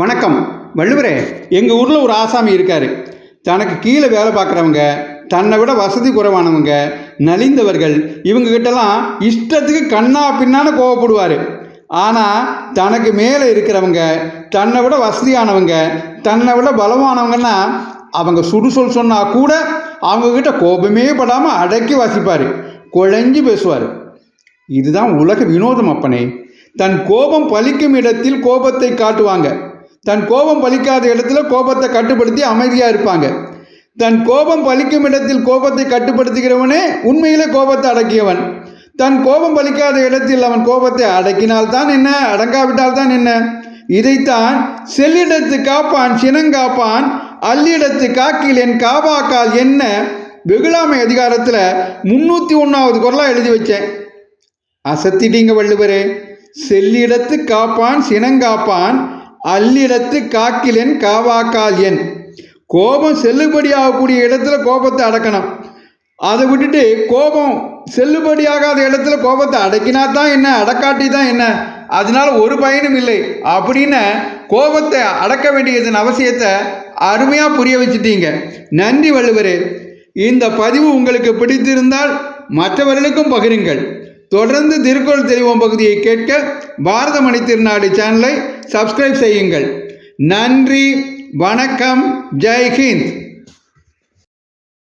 வணக்கம். வள்ளுவரே எங்கள் ஊரில் ஒரு ஆசாமி இருக்கார். தனக்கு கீழே வேலை பார்க்குறவங்க தன்னை விட வசதி குறைவானவங்க நலிந்தவர்கள் இவங்ககிட்டலாம் இஷ்டத்துக்கு கண்ணா பின்னான்னு கோவப்படுவார். ஆனால் தனக்கு மேலே இருக்கிறவங்க தன்னை விட வசதியானவங்க தன்னை விட பலமானவங்கன்னா அவங்க சுடுசொல் சொன்னால் கூட அவங்கக்கிட்ட கோபமே படாமல் அடக்கி வாசிப்பார். குழஞ்சி பேசுவார். இதுதான் உலக வினோதம் அப்பனே. தன் கோபம் பலிக்கும் இடத்தில் கோபத்தை காட்டுவாங்க. தன் கோபம் பலிக்காத இடத்துல கோபத்தை கட்டுப்படுத்தி அமைதியாக இருப்பாங்க. தன் கோபம் பலிக்கும் இடத்தில் கோபத்தை கட்டுப்படுத்துகிறவனே உண்மையிலே கோபத்தை அடக்கியவன். தன் கோபம் பலிக்காத இடத்தில் அவன் கோபத்தை அடக்கினால்தான் என்ன? அடங்காவிட்டால் தான் என்ன? இதைத்தான் செல்லிடத்து காப்பான் சினங்காப்பான் அல்லிடத்து காக்கில் என் காவாக்கால் என்ன? வெகுளாமை அதிகாரத்தில் முன்னூற்றி ஒன்றாவது குரலாக எழுதி வச்சேன். அசத்திட்டீங்க வள்ளுவரே. செல்லிடத்து காப்பான் சினங்காப்பான் அல்லிடத்து காக்கிலென் காவாக்கால் என். கோபம் செல்லுபடியாகக்கூடிய இடத்துல கோபத்தை அடக்கணும். அதை விட்டுட்டு கோபம் செல்லுபடியாகாத இடத்துல கோபத்தை அடக்கினா தான் என்ன அடக்காட்டி தான் என்ன? அதனால ஒரு பயனும் இல்லை. அப்படின்னு கோபத்தை அடக்க வேண்டியதன் அவசியத்தை அருமையாக புரிய வச்சிட்டீங்க. நன்றி வள்ளுவரே. இந்த பதிவு உங்களுக்கு பிடித்திருந்தால் மற்றவர்களுக்கும் பகிருங்கள். தொடர்ந்து திருக்குறள் தெரிவோம் பகுதியை கேட்க பாரத மணி திருநாடு சேனலை சப்ஸ்கிரைப் செய்யுங்கள். நன்றி வணக்கம் ஜெய்ஹிந்த்